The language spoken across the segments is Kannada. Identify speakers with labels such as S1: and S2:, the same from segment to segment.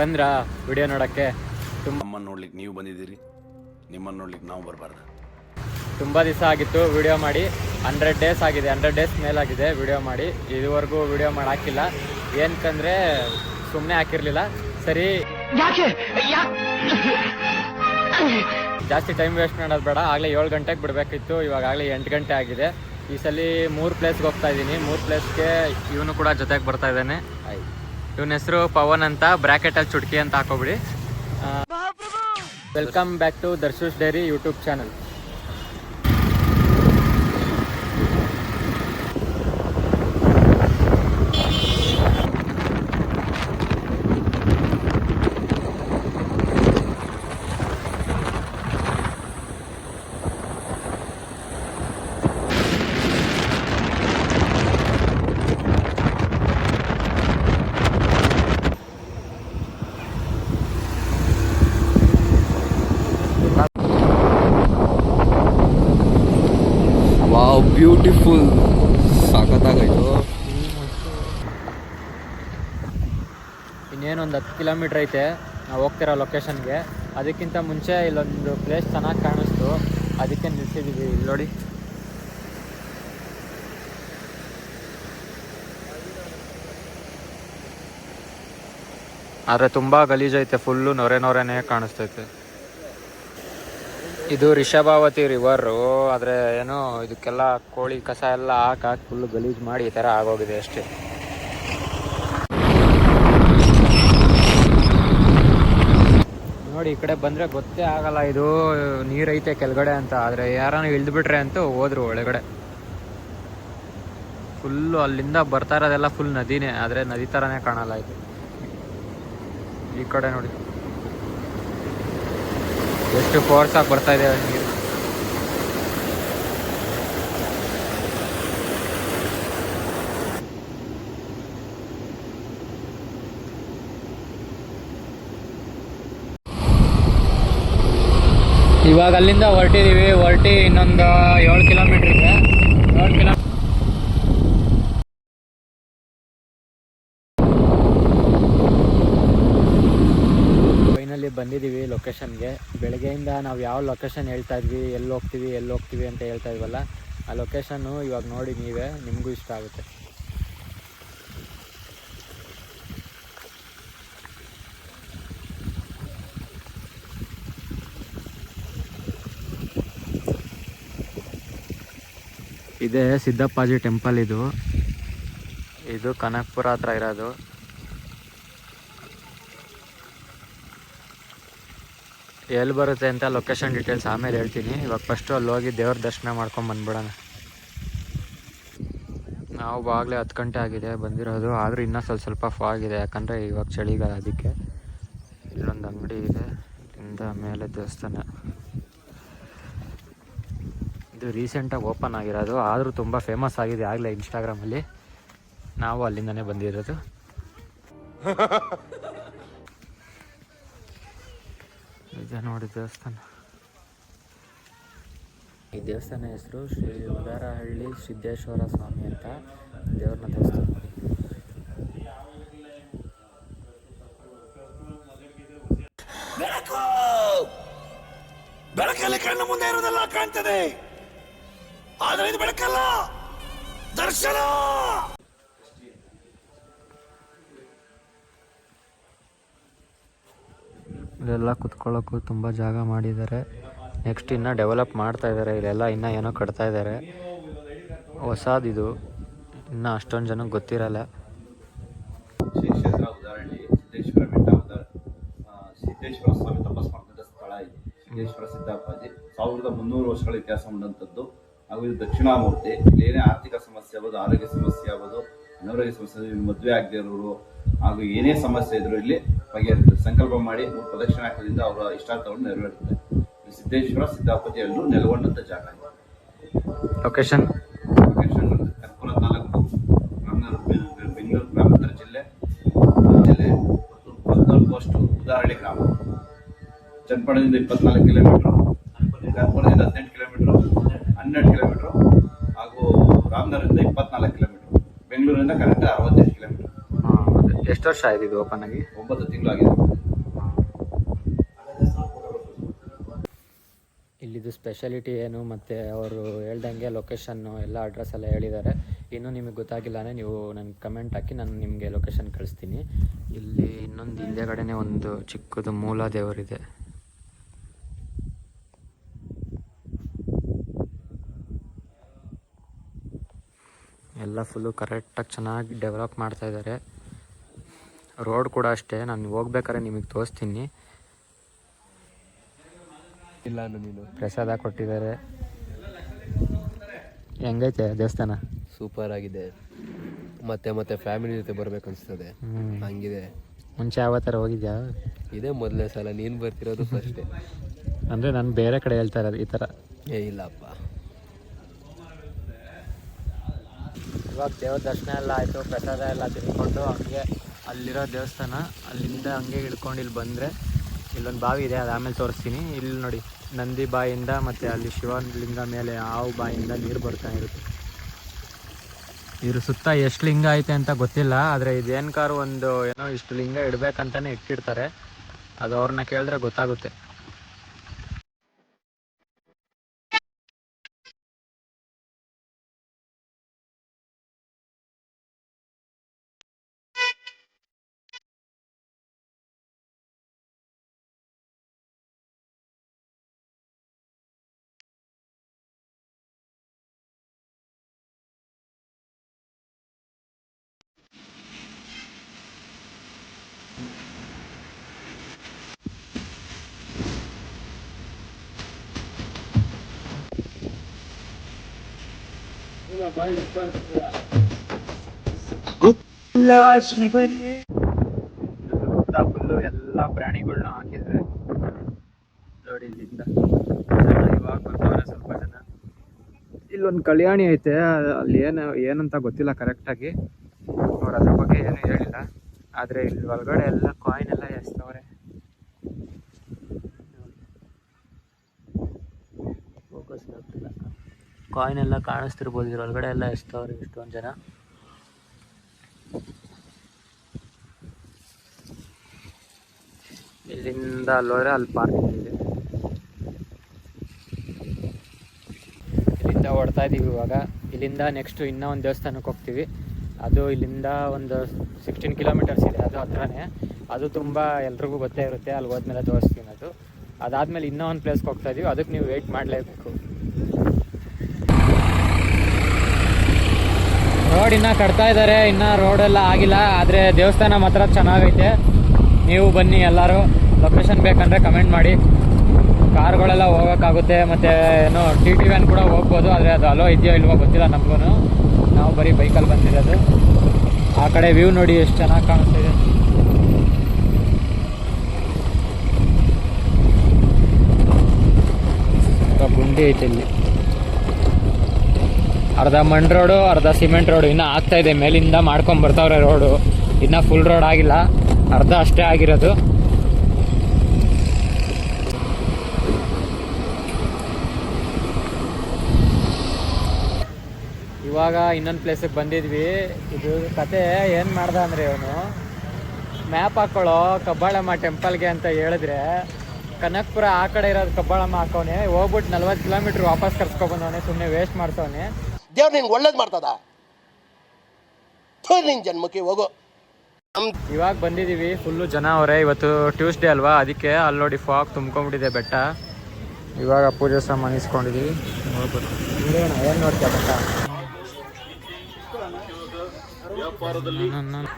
S1: ಬಂದ್ರಾ? ವಿಡಿಯೋ ನೋಡೋಕ್ಕೆ ತುಂಬ
S2: ನಮ್ಮನ್ನು ನೋಡ್ಲಿಕ್ಕೆ ನೀವು ಬಂದಿದ್ದೀರಿ. ನಿಮ್ಮನ್ನು ನೋಡ್ಲಿಕ್ಕೆ ನಾವು ಬರಬಾರ್ದು.
S1: ತುಂಬ ದಿವಸ ಆಗಿತ್ತು ವಿಡಿಯೋ ಮಾಡಿ. ಹಂಡ್ರೆಡ್ ಡೇಸ್ ಆಗಿದೆ. ಹಂಡ್ರೆಡ್ ಡೇಸ್ ಮೇಲಾಗಿದೆ ವಿಡಿಯೋ ಮಾಡಿ. ಇದುವರೆಗೂ ವಿಡಿಯೋ ಮಾಡಿ ಹಾಕಿಲ್ಲ ಏನಕ್ಕಂದರೆ ಸುಮ್ಮನೆ ಹಾಕಿರಲಿಲ್ಲ. ಸರಿ. ಜಾಸ್ತಿ ಟೈಮ್ ವೇಸ್ಟ್ ಮಾಡೋದು ಬೇಡ. ಆಗಲೇ ಏಳು ಗಂಟೆಗೆ ಬಿಡಬೇಕಿತ್ತು. ಇವಾಗ ಆಗಲೇ ಎಂಟು ಗಂಟೆ ಆಗಿದೆ. ಈ ಸಲ ಮೂರು ಪ್ಲೇಸ್ಗೆ ಹೋಗ್ತಾ ಇದ್ದೀನಿ. ಮೂರು ಪ್ಲೇಸ್ಗೆ ಇವನು ಕೂಡ ಜೊತೆಗೆ ಬರ್ತಾ ಇದ್ದಾನೆ. ಇವನ ಹೆಸರು ಪವನ್ ಅಂತ ಬ್ರಾಕೆಟ್ ಅಲ್ಲಿ ಚುಟ್ಕಿ ಅಂತ ಹಾಕೋಬಿಡಿ. Welcome back to Darshu's diary YouTube channel
S3: wow beautiful ಸಖತ್ತಾಗೈತು
S1: ಇನ್ನೇನೊಂದು ಹತ್ತು ಕಿಲೋಮೀಟ್ರ್ ಐತೆ. ನಾವು ಹೋಗ್ತಿರೋ ಲೊಕೇಶನ್ಗೆ ಅದಕ್ಕಿಂತ ಮುಂಚೆ ಇಲ್ಲೊಂದು ಪ್ಲೇಸ್ ಚೆನ್ನಾಗಿ ಕಾಣಿಸ್ತು. ಅದಕ್ಕೆ ನಿಲ್ಸಿದ್ದೀವಿ ಇಲ್ಲಿ ನೋಡಿ. ಆದರೆ ತುಂಬ ಗಲೀಜೈತೆ ಫುಲ್ಲು ನೊರೆ ನೊರೆನೇ ಕಾಣಿಸ್ತೈತೆ. ಇದು ರಿಷಭಾವತಿ ರಿವರು ಆದರೆ ಏನೋ ಇದಕ್ಕೆಲ್ಲ ಕೋಳಿ ಕಸ ಎಲ್ಲ ಹಾಕಿ ಹಾಕಿ ಫುಲ್ಲು ಗಲೀಜು ಮಾಡಿ ಈ ಥರ ಆಗೋಗಿದೆ ಅಷ್ಟೇ ನೋಡಿ ಈ ಕಡೆ ಬಂದ್ರೆ ಗೊತ್ತೇ ಆಗಲ್ಲ. ಇದು ನೀರೈತೆ ಕೆಳಗಡೆ ಅಂತ. ಆದರೆ ಯಾರನ್ನ ಇಳಿದ್ಬಿಟ್ರೆ ಅಂತ ಹೋದ್ರು ಒಳಗಡೆ. ಫುಲ್ಲು ಅಲ್ಲಿಂದ ಬರ್ತಾ ಇರೋದೆಲ್ಲ ಫುಲ್ ನದಿನೇ. ಆದ್ರೆ ನದಿ ತರಾನೇ ಕಾಣಲ್ಲ ಇದು. ಈ ಕಡೆ ನೋಡಿ. ಎಷ್ಟು ಫೋರ್ಸ್ ಆಗಿ ಬರ್ತಾ ಇದೆ. ನೀರು ಇವಾಗ ಅಲ್ಲಿಂದ ಹೊರಟಿದೀವಿ. ಹೊರಟಿ ಇನ್ನೊಂದು ಏಳು ಕಿಲೋಮೀಟ್ರ್ ಇದೆ. ಏಳು ಕಿಲೋ ಫೈನಲಿ ಬಂದಿದ್ದೀವಿ ಲೊಕೇಶನ್ಗೆ ಬೆಳಗ್ಗೆಯಿಂದ ನಾವು ಯಾವ ಲೊಕೇಶನ್ ಹೇಳ್ತಾ ಇದ್ವಿ, ಎಲ್ಲಿ ಹೋಗ್ತೀವಿ ಎಲ್ಲಿ ಹೋಗ್ತೀವಿ ಅಂತ ಹೇಳ್ತಾ ಇದ್ವಲ್ಲ, ಆ ಲೊಕೇಶನ್ನು ಇವಾಗ ನೋಡಿ ನೀವೇ, ನಿಮಗೂ ಇಷ್ಟ ಆಗುತ್ತೆ. ಇದೇ, ಸಿದ್ದಪ್ಪಾಜಿ ಟೆಂಪಲ್ ಇದು. ಇದು ಕನಕ್ಪುರ ಹತ್ರ ಇರೋದು. ಎಲ್ಲಿ ಬರುತ್ತೆ ಅಂತ ಲೊಕೇಶನ್ ಡೀಟೇಲ್ಸ್ ಆಮೇಲೆ ಹೇಳ್ತೀನಿ. ಇವಾಗ ಫಸ್ಟು ಅಲ್ಲಿ ಹೋಗಿ ದೇವ್ರ ದರ್ಶನ ಮಾಡ್ಕೊಂಡು ಬಂದ್ಬಿಡೋಣ. ನಾವು ಬಾಗಲೇ ಹತ್ತು ಗಂಟೆ ಆಗಿದೆ ಬಂದಿರೋದು. ಆದರೂ ಇನ್ನೂ ಸ್ವಲ್ಪ ಸ್ವಲ್ಪ ಫಾಗಿದೆ ಯಾಕಂದರೆ ಇವಾಗ ಚಳಿಗಾಲ, ಅದಕ್ಕೆ ಇಲ್ಲೊಂದು ಅಂಗಡಿ ಇದೆ. ಇಲ್ಲಿಂದ ಮೇಲೆ ದೇವಸ್ಥಾನ. ಇದು ರೀಸೆಂಟಾಗಿ ಓಪನ್ ಆಗಿರೋದು, ಆದರೂ ತುಂಬ ಫೇಮಸ್ ಆಗಿದೆ, ಆಗಲೇ ಇನ್ಸ್ಟಾಗ್ರಾಮಲ್ಲಿ ನಾವು ಅಲ್ಲಿಂದನೇ ಬಂದಿರೋದು. ನಿಜ ನೋಡಿ ದೇವಸ್ಥಾನ. ಈ ದೇವಸ್ಥಾನ ಹೆಸರು ಶ್ರೀ ಉದಾರಹಳ್ಳಿ ಸಿದ್ದೇಶ್ವರ ಸ್ವಾಮಿ ಅಂತ ದೇವ್ರನ್ನ ದೇವಸ್ಥಾನ
S2: ಬೆಳಕಲ್ಲಿ ಕಣ್ಣು ಮುಂದೆ ಇರೋದೆಲ್ಲ ಕಾಣ್ತದೆ. ಆದರೆ ಇದು ಬೆಳಕಲ್ಲ. ದರ್ಶನ!
S1: ಇಲ್ಲೆಲ್ಲ ಕುತ್ಕೊಳ್ಳೋಕ್ಕೂ ತುಂಬ ಜಾಗ ಮಾಡಿದ್ದಾರೆ. ನೆಕ್ಸ್ಟ್ ಇನ್ನೂ ಡೆವಲಪ್ ಮಾಡ್ತಾ ಇದ್ದಾರೆ. ಇಲ್ಲೆಲ್ಲ ಇನ್ನೂ ಏನೋ ಕಟ್ತಾ ಇದ್ದಾರೆ. ಇದು ಇನ್ನೂ ಅಷ್ಟೊಂದು ಜನಕ್ಕೆ ಗೊತ್ತಿರಲ್ಲ.
S4: ಶ್ರೀ ಕ್ಷೇತ್ರ ಉದಾಹರಣೆ ಸಿದ್ದೇಶ್ವರ ಬೆಟ್ಟ ಆ, ಸಿದ್ದೇಶ್ವರ ಸ್ವಾಮಿ ತಪಸ್ ಸ್ಥಳ ಇದು. ಸಿದ್ದೇಶ್ವರ ಸಿದ್ದಪ್ಪಾಜಿ ಸಾವಿರದ ಮುನ್ನೂರು ವರ್ಷಗಳ ಇತಿಹಾಸ ಉಳ್ಳಂಥದ್ದು ಹಾಗೂ ಇದು ದಕ್ಷಿಣಾಮೂರ್ತಿ. ಇಲ್ಲಿ ಏನೇ ಆರ್ಥಿಕ ಸಮಸ್ಯೆ ಆಗ್ಬೋದು ಆರೋಗ್ಯ ಸಮಸ್ಯೆ ಆಗ್ಬೋದು ಅನಾರೋಗ್ಯ ಸಮಸ್ಯೆ ಮದುವೆ ಆಗದೆ ಇರೋರು ಹಾಗೂ ಏನೇ ಸಮಸ್ಯೆ ಇದ್ರು ಇಲ್ಲಿ ಬಗೆಹರಿತಾರೆ ಸಂಕಲ್ಪ ಮಾಡಿ ಮೂರು ಪ್ರದಕ್ಷಿಣ ಹಾಕೋದ್ರಿಂದ ಅವರ ಇಷ್ಟಾರ್ಥವನ್ನು ನೆರವೇರುತ್ತದೆ ಸಿದ್ದೇಶ್ವರ ಸಿದ್ದಾಪತಿ ಎಲ್ಲರೂ ನೆಲೆಗೊಂಡಂತ ಜಾಗ. ಇದು.
S1: ಲೊಕೇಶನ್
S4: ಲೊಕೇಶನ್ ಕರ್ಪುರ ತಾಲೂಕು ಬೆಂಗಳೂರು ಗ್ರಾಮಾಂತರ ಜಿಲ್ಲೆ ಜಿಲ್ಲೆ ಹದಿನಾಲ್ಕು ಅಷ್ಟು ಉದಾಹರಣೆ ಗ್ರಾಮ. ಚನ್ನಪಟ್ಟಣದಿಂದ ಇಪ್ಪತ್ನಾಲ್ಕು ಕಿಲೋಮೀಟರ್ ಕರ್ಪೂರದಿಂದ ಹದಿನೆಂಟು ಕಿಲೋಮೀಟರ್ ಹನ್ನೆರಡು ಕಿಲೋಮೀಟರ್ ಹಾಗೂ ರಾಮನಗರದಿಂದ ಇಪ್ಪತ್ನಾಲ್ಕು ಕಿಲೋಮೀಟರ್ ಬೆಂಗಳೂರಿಂದ ಕರೆಕ್ಟ್ ಅರವತ್ತೆಂಟು ಕಿಲೋಮೀಟರ್
S1: ಎಷ್ಟು ವರ್ಷ ಆಯ್ತು ಇದು ಓಪನ್ ಆಗಿ?
S4: ಒಂಬತ್ತು ತಿಂಗಳಾಗಿದೆ.
S1: ಇಲ್ಲಿದು ಸ್ಪೆಷಾಲಿಟಿ ಏನು ಮತ್ತು ಅವರು ಹೇಳ್ದಂಗೆ ಲೊಕೇಶನ್ನು ಎಲ್ಲ ಅಡ್ರೆಸ್ ಎಲ್ಲ ಹೇಳಿದ್ದಾರೆ. ಇನ್ನೂ ನಿಮಗೆ ಗೊತ್ತಾಗಿಲ್ಲ ಅಂದರೆ ನೀವು ನನಗೆ ಕಮೆಂಟ್ ಹಾಕಿ ನಾನು ನಿಮಗೆ ಲೊಕೇಶನ್ ಕಳಿಸ್ತೀನಿ. ಇಲ್ಲಿ ಇನ್ನೊಂದು ಹಿಂದೆಗಡೆನೇ ಒಂದು ಚಿಕ್ಕದು ಮೂಲ ದೇವರಿದೆ. ಎಲ್ಲ ಫುಲ್ಲು ಕರೆಕ್ಟಾಗಿ ಚೆನ್ನಾಗಿ ಡೆವಲಪ್ ಮಾಡ್ತಾ ಇದ್ದಾರೆ. ರೋಡ್ ಕೂಡ ಅಷ್ಟೇ. ನಾನು ಹೋಗ್ಬೇಕಾದ್ರೆ ನಿಮಗೆ ತೋರಿಸ್ತೀನಿ.
S3: ಇಲ್ಲ ನೀನು.
S1: ಪ್ರಸಾದ ಕೊಟ್ಟಿದ್ದಾರೆ. ಹೆಂಗೈತೆ ದೇವಸ್ಥಾನ?
S3: ಸೂಪರ್ ಆಗಿದೆ. ಮತ್ತೆ ಮತ್ತೆ ಫ್ಯಾಮಿಲಿ ಜೊತೆ ಬರ್ಬೇಕು ಅನಿಸ್ತದೆ. ಹಂಗಿದೆ.
S1: ಮುಂಚೆ ಯಾವ ಥರ ಹೋಗಿದ್ಯಾ?
S3: ಇದೇ ಮೊದಲನೇ ಸಲ ನೀನು ಬರ್ತಿರೋದು ಫಸ್ಟ್
S1: ಅಂದರೆ ನಾನು ಬೇರೆ ಕಡೆ ಹೇಳ್ತಾ ಇರೋದು ಈ ಥರ
S3: ಏ ಇಲ್ಲಪ್ಪ.
S1: ಇವಾಗ ದೇವ್ರ ದರ್ಶನ ಎಲ್ಲ ಆಯಿತು ಪ್ರಸಾದ ಎಲ್ಲ ತಿನ್ಕೊಂಡು ಹಂಗೆ ಅಲ್ಲಿರೋ ದೇವಸ್ಥಾನ, ಅಲ್ಲಿಂದ ಹಂಗೆ ಇಳ್ಕೊಂಡು ಇಲ್ಲಿ ಬಂದರೆ ಇಲ್ಲೊಂದು ಬಾವಿ ಇದೆ, ಅದು ಆಮೇಲೆ ತೋರಿಸ್ತೀನಿ. ಇಲ್ಲಿ ನೋಡಿ, ನಂದಿ ಬಾಯಿಂದ ಮತ್ತು ಅಲ್ಲಿ ಶಿವಲಿಂಗ ಮೇಲೆ ಹಾವು ಬಾಯಿಂದ ನೀರು ಬರ್ತಾ ಇರುತ್ತೆ. ಇದ್ರ ಸುತ್ತ ಎಷ್ಟು ಲಿಂಗ ಐತೆ ಅಂತ ಗೊತ್ತಿಲ್ಲ, ಆದರೆ ಇದೇನು ಕಾರು ಒಂದು ಏನೋ ಇಷ್ಟು ಲಿಂಗ ಇಡಬೇಕಂತಲೇ ಇಟ್ಟಿರ್ತಾರೆ. ಅದು ಅವ್ರನ್ನ ಕೇಳಿದ್ರೆ ಗೊತ್ತಾಗುತ್ತೆ. ಫುಲ್ಲು ಎಲ್ಲ ಪ್ರಾಣಿಗಳನ್ನ ಹಾಕಿದ್ರೆ ನೋಡಿ ಇಲ್ಲಿಂದ. ಇವಾಗ ಬರ್ತಾವ್ರೆ ಸ್ವಲ್ಪ ಜನ. ಇಲ್ಲೊಂದು ಕಲ್ಯಾಣಿ ಐತೆ, ಅಲ್ಲಿ ಏನು, ಏನಂತ ಗೊತ್ತಿಲ್ಲ ಕರೆಕ್ಟಾಗಿ ಅವ್ರು ಅದ್ರ ಬಗ್ಗೆ ಏನು ಹೇಳಿಲ್ಲ. ಆದರೆ ಇಲ್ಲಿ ಒಳಗಡೆ ಎಲ್ಲ ಕಾಯಿನ್ ಎಲ್ಲ ಎಸ್ತವ್ರೆ. ಕಾಯಿನ್ ಎಲ್ಲ ಕಾಣಿಸ್ತಿರ್ಬೋದು. ಇದ್ರ ಒಳಗಡೆ ಎಲ್ಲ ಎಸ್ತವ್ರೆ ಇಷ್ಟೊಂದು ಜನ. ಇಲ್ಲಿಂದ ಅಲ್ಲೋದ್ರೆ ಅಲ್ಲಿ ಪಾರ್ಕಿಂಗ್ ಇದೆ. ಇಲ್ಲಿಂದ ಹೊಡ್ತಾ ಇದೀವಿ ಇವಾಗ. ಇಲ್ಲಿಂದ ನೆಕ್ಸ್ಟ್ ಇನ್ನೂ ಒಂದು ದೇವಸ್ಥಾನಕ್ಕೆ ಹೋಗ್ತೀವಿ. ಅದು ಇಲ್ಲಿಂದ ಒಂದು ಸಿಕ್ಸ್ಟೀನ್ ಕಿಲೋಮೀಟರ್ಸ್ ಇದೆ. ಅದು ಹತ್ರನೇ. ಅದು ತುಂಬ ಎಲ್ರಿಗೂ ಗೊತ್ತೇ ಇರುತ್ತೆ. ಅಲ್ಲಿ ಹೋದ್ಮೇಲೆ ತೋರಿಸ್ತೀನಿ ಅದು. ಅದಾದಮೇಲೆ ಇನ್ನೂ ಒಂದು ಪ್ಲೇಸ್ಗೆ ಹೋಗ್ತಾ ಇದೀವಿ. ಅದಕ್ಕೆ ನೀವು ವೆಯ್ಟ್ ಮಾಡಲೇಬೇಕು. ರೋಡ್ ಇನ್ನೂ ಕಟ್ತಾ ಇನ್ನ ಇನ್ನೂ ರೋಡೆಲ್ಲ ಆಗಿಲ್ಲ, ಆದರೆ ದೇವಸ್ಥಾನ ಮಾತ್ರ ಚೆನ್ನಾಗೈತೆ. ನೀವು ಬನ್ನಿ ಎಲ್ಲರೂ ಲೊಕೇಶನ್ ಬೇಕಂದರೆ ಕಮೆಂಟ್ ಮಾಡಿ. ಕಾರ್ಗಳೆಲ್ಲ ಹೋಗೋಕ್ಕಾಗುತ್ತೆ, ಮತ್ತು ಏನು ಟಿ ಟಿ ವ್ಯಾನ್ ಕೂಡ ಹೋಗ್ಬೋದು, ಆದರೆ ಅದು ಅಲೋ ಇದೆಯೋ ಇಲ್ವೋ ಗೊತ್ತಿಲ್ಲ ನಮಗೂ ನಾವು ಬರೀ ಬೈಕಲ್ಲಿ ಬಂದಿರೋದು. ಆ ಕಡೆ ವ್ಯೂ ನೋಡಿ ಎಷ್ಟು ಚೆನ್ನಾಗಿ ಕಾಣಿಸ್ತಿದೆ ಗುಂಡಿ ಐತೆ ಇಲ್ಲಿ. ಅರ್ಧ ಮಣ್ ರೋಡು, ಅರ್ಧ ಸಿಮೆಂಟ್ ರೋಡು. ಇನ್ನೂ ಆಗ್ತಾ ಇದೆ. ಮೇಲಿಂದ ಮಾಡ್ಕೊಂಡು ಬರ್ತಾವ್ರೆ ರೋಡು. ಇನ್ನೂ ಫುಲ್ ರೋಡ್ ಆಗಿಲ್ಲ. ಅರ್ಧ ಅಷ್ಟೇ ಆಗಿರೋದು. ಇವಾಗ ಇನ್ನೊಂದು ಪ್ಲೇಸಿಗೆ ಬಂದಿದ್ವಿ. ಇದು ಕತೆ ಏನು ಮಾಡ್ದ ಅಂದರೆ ಇವನು ಮ್ಯಾಪ್ ಹಾಕೊಳ್ಳೋ ಕಬ್ಬಾಳಮ್ಮ ಟೆಂಪಲ್ಗೆ ಅಂತ ಹೇಳಿದ್ರೆ, ಕನಕ್ಪುರ ಆ ಕಡೆ ಇರೋದು ಕಬ್ಬಾಳಮ್ಮ ಹಾಕೋನೆ ಹೋಗ್ಬಿಟ್ಟು ನಲ್ವತ್ತು ಕಿಲೋಮೀಟ್ರ್ ವಾಪಸ್ ಕರ್ಸ್ಕೊಬಂದವನೆ ಸುಮ್ಮನೆ ವೇಸ್ಟ್ ಮಾಡ್ಸವನೆ
S5: ದೇವ್ರು ನಿನ್ಗೆ ಒಳ್ಳೇದು ಮಾಡ್ತದ? ನಿನ್ ಜನ್ಮಕ್ಕೆ ಹೋಗು.
S1: ಇವಾಗ ಬಂದಿದ್ದೀವಿ ಫುಲ್ಲು ಜನ ಅವರೇ. ಇವತ್ತು ಟ್ಯೂಸ್ಡೇ ಅಲ್ವಾ? ಅದಕ್ಕೆ ಅಲ್ಲಿ ನೋಡಿ ಫಾಗ್ ತುಂಬ್ಕೊಂಡ್ಬಿಟ್ಟಿದೆ ಬೆಟ್ಟ. ಇವಾಗ ಪೂಜೆ ಸಾಮಾನು ಇಸ್ಕೊಂಡಿದ್ದೀವಿ ನೋಡ್ಬೋದು. ಏನು ನೋಡ್ತೀಯ ಬೆಟ್ಟ ನನ್ನ-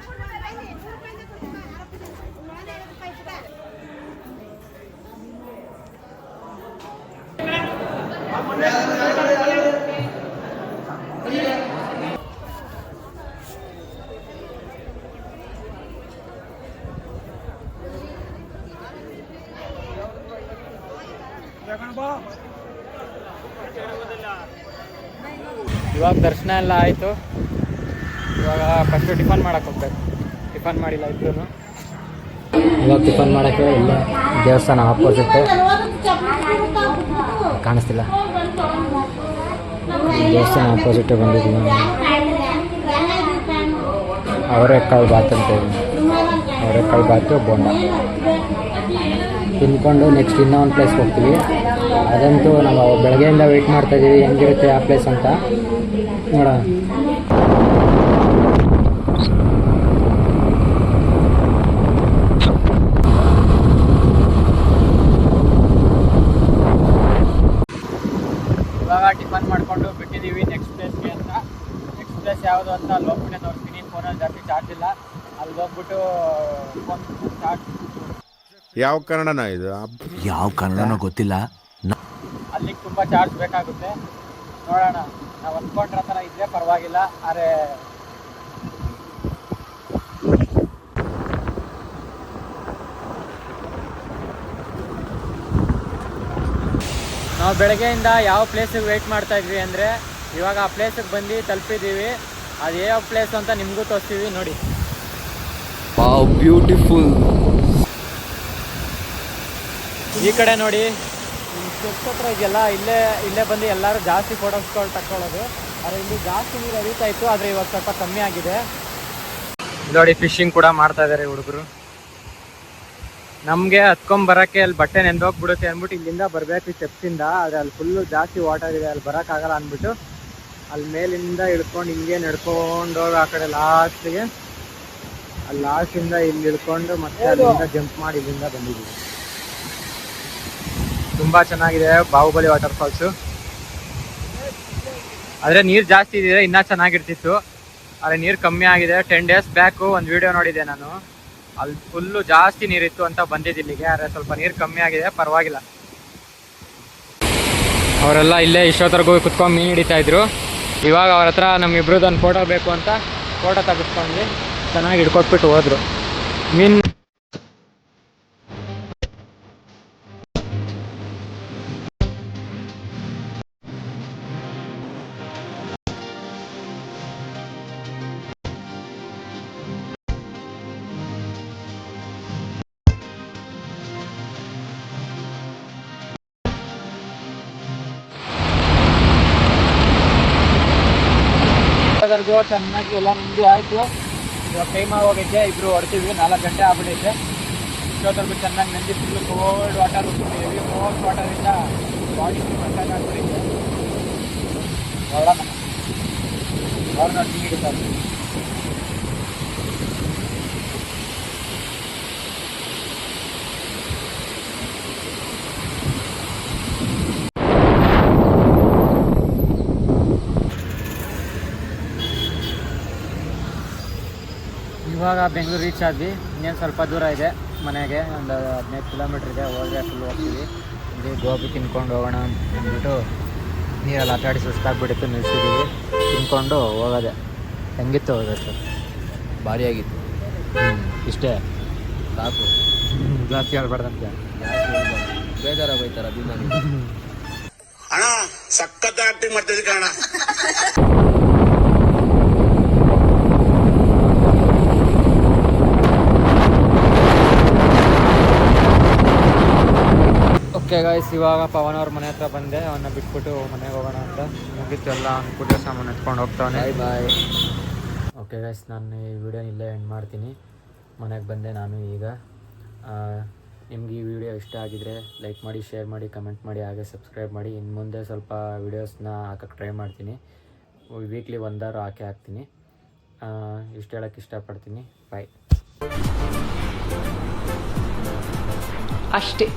S1: ಇವಾಗ ದರ್ಶನ ಎಲ್ಲ ಆಯಿತು. ಇವಾಗ ಫಸ್ಟು ಟಿಫನ್ ಮಾಡೋಕೆ ಹೋಗ್ಬೇಕು. ಟಿಫನ್ ಮಾಡಿಲ್ಲ ಇಬ್ಬರು ಇವಾಗ ಟಿಫನ್ ಮಾಡೋಕ್ಕೆ ಇಲ್ಲ ದೇವಸ್ಥಾನ ಆಪೋಸಿಟ್ ಕಾಣಿಸ್ತಿಲ್ಲ. ದೇವಸ್ಥಾನ ಆಪೋಸಿಟ್ ಬಂದಿದ್ದೀವಿ ಅವರೇ ಕಾಳು ಬಾತ್ ಅಂತ ಅವರೇ ಕಾಳು ಬಾತು ಬೋಂಡ. ತಿನ್ಕೊಂಡು ನೆಕ್ಸ್ಟ್ ಇನ್ನೂ ಒಂದು ಪ್ಲೇಸ್ಗೆ ಹೋಗ್ತೀವಿ. ಅದಂತೂ ನಾವು ಬೆಳಗ್ಗೆಯಿಂದ ವೆಯ್ಟ್ ಮಾಡ್ತಾ ಇದ್ದೀವಿ ಹೆಂಗಿರುತ್ತೆ ಆ ಪ್ಲೇಸ್ ಅಂತ. ನೋಡೋಣ. ಇವಾಗ ಟಿಫನ್ ಮಾಡಿಕೊಂಡು ಬಿಟ್ಟಿದ್ದೀವಿ ನೆಕ್ಸ್ಟ್ ಪ್ಲೇಸ್ಗೆ ಅಂತ. ನೆಕ್ಸ್ಟ್ ಪ್ಲೇಸ್ ಯಾವುದು ಅಂತ ಅಲ್ಲಿ ಹೋಗ್ಬಿಟ್ಟೆ ತೋರಿಸ್ತೀನಿ. ಫೋನಲ್ಲಿ ಜಾಸ್ತಿ ಚಾರ್ಜ್ ಇಲ್ಲ. ಅಲ್ಲಿ ಹೋಗ್ಬಿಟ್ಟು ಫೋನ್ ಚಾರ್ಜ್
S6: ಯಾವ ಕನ್ನಡನ ಇದು?
S2: ಯಾವ ಕನ್ನಡನೋ ಗೊತ್ತಿಲ್ಲ.
S1: ಅಲ್ಲಿಗೆ ತುಂಬ ಚಾರ್ಜ್ ಬೇಕಾಗುತ್ತೆ. ನೋಡೋಣ. ನಾವು ಅಂದ್ಕೊಂಡ್ರ ಥರ ಇದ್ದರೆ ಪರವಾಗಿಲ್ಲ ಆದರೆ ನಾವು ಬೆಳಗ್ಗೆಯಿಂದ ಯಾವ ಪ್ಲೇಸಿಗೆ ವೆಯ್ಟ್ ಮಾಡ್ತಾ ಇದ್ವಿ ಅಂದರೆ ಇವಾಗ ಆ ಪ್ಲೇಸಿಗೆ ಬಂದು ತಲುಪಿದ್ದೀವಿ ಅದು ಯಾವ ಪ್ಲೇಸ್ ಅಂತ ನಿಮಗೂ ತೋರಿಸ್ತೀವಿ ನೋಡಿ.
S3: ಬ್ಯೂಟಿಫುಲ್
S1: ಈ ಕಡೆ ನೋಡಿ. ಹತ್ರ ಇದೆಯಲ್ಲ ಇಲ್ಲೇ ಇಲ್ಲೇ ಬಂದು ಎಲ್ಲರೂ ಜಾಸ್ತಿ ಫೋಟೋಸ್ಗಳು ತಕ್ಕೊಳ್ಳೋದು. ಆದರೆ ಇಲ್ಲಿ ಜಾಸ್ತಿ ನೀರು ಹರಿತಾ ಇತ್ತು ಆದರೆ ಇವಾಗ ಸ್ವಲ್ಪ ಕಮ್ಮಿ ಆಗಿದೆ. ನೋಡಿ ಫಿಶಿಂಗ್ ಕೂಡ ಮಾಡ್ತಾ ಇದ್ದಾರೆ ಹುಡುಗರು. ನಮಗೆ ಹತ್ಕೊಂಬರಕ್ಕೆ ಅಲ್ಲಿ ಬಟ್ಟೆ ನೆಂದೋಗ್ಬಿಡುತ್ತೆ ಅಂದ್ಬಿಟ್ಟು ಇಲ್ಲಿಂದ ಬರಬೇಕು ಸ್ಟೆಪ್ಸಿಂದ ಆದರೆ ಅಲ್ಲಿ ಫುಲ್ಲು ಜಾಸ್ತಿ ವಾಟರ್ ಇದೆ ಅಲ್ಲಿ ಬರೋಕ್ಕಾಗಲ್ಲ ಅಂದ್ಬಿಟ್ಟು ಅಲ್ಲಿ ಮೇಲಿಂದ ಇಳ್ಕೊಂಡು ಹಿಂಗೆ ನಡ್ಕೊಂಡು ಹೋಗಿ ಆ ಕಡೆ ಲಾಸ್ಟಿಗೆ ಅಲ್ಲಿ ಲಾಸ್ಟಿಂದ ಇಲ್ಲಿ ಇಳ್ಕೊಂಡು ಮತ್ತೆ ಅಲ್ಲಿಂದ ಜಂಪ್ ಮಾಡಿ ಇಲ್ಲಿಂದ ಬಂದಿದ್ದೀವಿ. ತುಂಬಾ ಚೆನ್ನಾಗಿದೆ ಬಾಹುಬಲಿ ವಾಟರ್ ಫಾಲ್ಸ್ ಆದ್ರೆ ನೀರ್ ಜಾಸ್ತಿ ಇದೆ ಇನ್ನ ಚೆನ್ನಾಗಿರ್ತಿತ್ತು. ಆದ್ರೆ ನೀರ್ ಕಮ್ಮಿ ಆಗಿದೆ. ಟೆನ್ ಡೇಸ್ ಬ್ಯಾಕು ಒಂದು ವಿಡಿಯೋ ನೋಡಿದೆ ನಾನು. ಅಲ್ಲಿ ಫುಲ್ಲು ಜಾಸ್ತಿ ನೀರಿತ್ತು ಅಂತ ಬಂದಿದ್ದು ಇಲ್ಲಿಗೆ. ಆದ್ರೆ ಸ್ವಲ್ಪ ನೀರು ಕಮ್ಮಿ ಆಗಿದೆ, ಪರವಾಗಿಲ್ಲ. ಅವರೆಲ್ಲ ಇಲ್ಲೇ ಇಷ್ಟೊತ್ತರೆಗೂ ಕುತ್ಕೊಂಡು ಮೀನು ಹಿಡಿತಾ ಇದ್ರು. ಇವಾಗ ಅವ್ರ ಹತ್ರ ನಮ್ಮಿಬ್ರದ್ದು ಫೋಟೋ ಬೇಕು ಅಂತ ಫೋಟೋ ತೆಗೆಸ್ಕೊಂಡ್ವಿ. ಚೆನ್ನಾಗಿ ಹಿಡ್ಕೊಟ್ಬಿಟ್ಟು ಹೋದ್ರು. ಮೀನ್ ಅದರ್ಗು ಚೆನ್ನಾಗಿ ಎಲ್ಲ ನಿಮ್ಮದು ಆಯಿತು. ಇವಾಗ ಟೈಮ್ ಆಗೋಗೈತೆ ಇಬ್ರು ಹೊಡ್ತೀವಿ ನಾಲ್ಕು ಗಂಟೆ ಆಗ್ಬಿಟ್ಟೈತೆ ಇಷ್ಟೊತ್ತರ್ಗು ಚೆನ್ನಾಗಿ ನಂದಿ ಕೋಲ್ಡ್ ವಾಟರ್ ಉಟ್ಕೊಂಡಿದ್ದೀವಿ ಕೋಲ್ಡ್ ವಾಟರಿಂದ ಬಾಡಿ ಮಸಾಜ್ ಆಗ್ಬಿಟ್ಟಿದೆ ಹೊರಡೋಣ ಹೊರಡ ನೀಡಿದ್ದಾರೆ ಇವಾಗ ಬೆಂಗಳೂರು ರೀಚ್ ಆದ್ವಿ. ಇನ್ನೇನು ಸ್ವಲ್ಪ ದೂರ ಇದೆ ಮನೆಗೆ. ಒಂದು ಹದಿನೈದು ಕಿಲೋಮೀಟ್ರ್ ಇದೆ. ಹೋದ್ರೆ ಫುಲ್ ಹೋಗ್ತೀವಿ. ಇಲ್ಲಿ ಗೋಬಿ ತಿನ್ಕೊಂಡು ಹೋಗೋಣ ಅಂತ ಅಂದ್ಬಿಟ್ಟು ನೀರಲ್ಲಿ ಆಟ ಆಡಿ ಸುಸ್ತಾಗ್ಬಿಟ್ಟಿತ್ತು ನಿಲ್ಸಿದ್ದೀವಿ ತಿನ್ಕೊಂಡು ಹೋಗೋದೆ. ಹೆಂಗಿತ್ತು ಹೋಗೋದು
S3: ಭಾರಿ ಆಗಿತ್ತು.
S1: ಇಷ್ಟೇ?
S3: ಸಾಕು.
S1: ಜಾಸ್ತಿ ಹೇಳ್ಬಾರ್ದಂತೆ.
S3: ಬೇಜಾರಾಗಿ ಹೋಯ್ತಾರ ಅಭಿಮಾನಿ
S2: ಅಣ್ಣ ಸಖತ್ ಆಕ್ಟಿಂಗ್ ಮಾಡ್ತಿದ್ದೆ ಕಣ
S1: ಓಕೆ ಗಾಯ್ಸ್ ಇವಾಗ ಪವನ್ ಅವ್ರ ಮನೆ ಹತ್ರ ಬಂದೆ ಅವನ್ನ ಬಿಟ್ಬಿಟ್ಟು ಮನೆಗೆ ಹೋಗೋಣ ಅಂತ. ಮುಗಿತು ಎಲ್ಲ ಅವ್ನ ಪೂಜೆ ಸಾಮಾನು ಎತ್ಕೊಂಡು ಹೋಗ್ತಾವನೆ.
S3: ಬಾಯ್
S1: ಓಕೆ ಗಾಯ್ಸ್ ನಾನು ಈ ವಿಡಿಯೋ ಇಲ್ಲೇ ಎಂಡ್ ಮಾಡ್ತೀನಿ. ಮನೆಗೆ ಬಂದೆ ನಾನು ಈಗ. ನಿಮ್ಗೆ ಈ ವಿಡಿಯೋ ಇಷ್ಟ ಆಗಿದ್ರೆ ಲೈಕ್ ಮಾಡಿ ಶೇರ್ ಮಾಡಿ ಕಮೆಂಟ್ ಮಾಡಿ ಹಾಗೆ ಸಬ್ಸ್ಕ್ರೈಬ್ ಮಾಡಿ. ಇನ್ನು ಮುಂದೆ ಸ್ವಲ್ಪ ವಿಡಿಯೋಸ್ನ ಹಾಕಕ್ಕೆ ಟ್ರೈ ಮಾಡ್ತೀನಿ. ವೀಕ್ಲಿ ಒಂದಾರು ಹಾಕಿ ಹಾಕ್ತೀನಿ. ಇಷ್ಟು ಹೇಳೋಕ್ಕೆ ಇಷ್ಟಪಡ್ತೀನಿ. ಬಾಯ್
S7: ಅಷ್ಟೇ.